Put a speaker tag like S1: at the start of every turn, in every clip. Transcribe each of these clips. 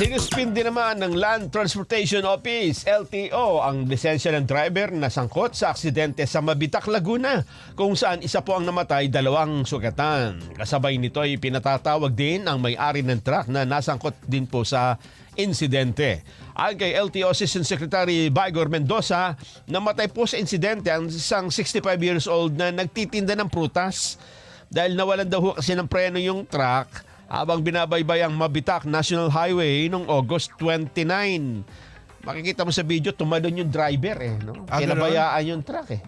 S1: Sinuspindi naman ng Land Transportation Office, LTO, ang lisensya ng driver na sangkot sa aksidente sa Mabitak, Laguna, kung saan isa po ang namatay, dalawang sugatan. Kasabay nito ay pinatatawag din ang may-ari ng truck na nasangkot din po sa insidente. Ayon kay LTO Assistant Secretary Bagor Mendoza, namatay po sa insidente ang isang 65 years old na nagtitinda ng prutas dahil nawalan daw kasi ng preno yung truck habang binabaybay ang Mabitak National Highway noong August 29. Makikita mo sa video, tumalon yung driver eh. No?
S2: Ah,
S1: Kinabayaan yung truck eh.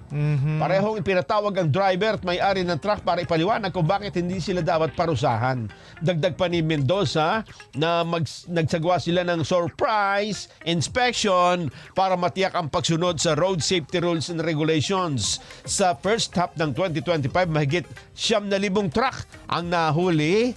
S1: Parehong ipinatawag ang driver at may-ari ng truck para ipaliwanag kung bakit hindi sila dapat parusahan. Dagdag pa ni Mendoza na mag, nagsagwa sila ng surprise inspection para matiyak ang pagsunod sa road safety rules and regulations. Sa first half ng 2025, mahigit siyam na libong truck ang nahuli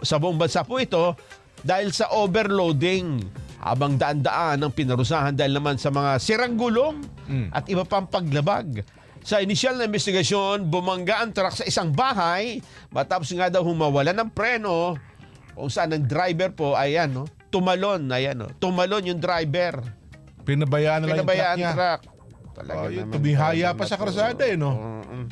S1: sa buong bansa po ito dahil sa overloading habang daan-daan ang pinarusahan dahil naman sa mga sirang gulong at iba pang paglabag. Sa initial na investigasyon, bumangga ang truck sa isang bahay matapos nga daw humawala ng preno kung saan ang driver po, ayan, no, tumalon, ayan, no, tumalon yung driver.
S2: Pinabayaan na lang
S1: Pinabayaan
S2: yung truck niya.
S1: truck. Talaga
S2: Oh, yun, tumihaya pa sa karsada eh, no?
S1: Mm-mm.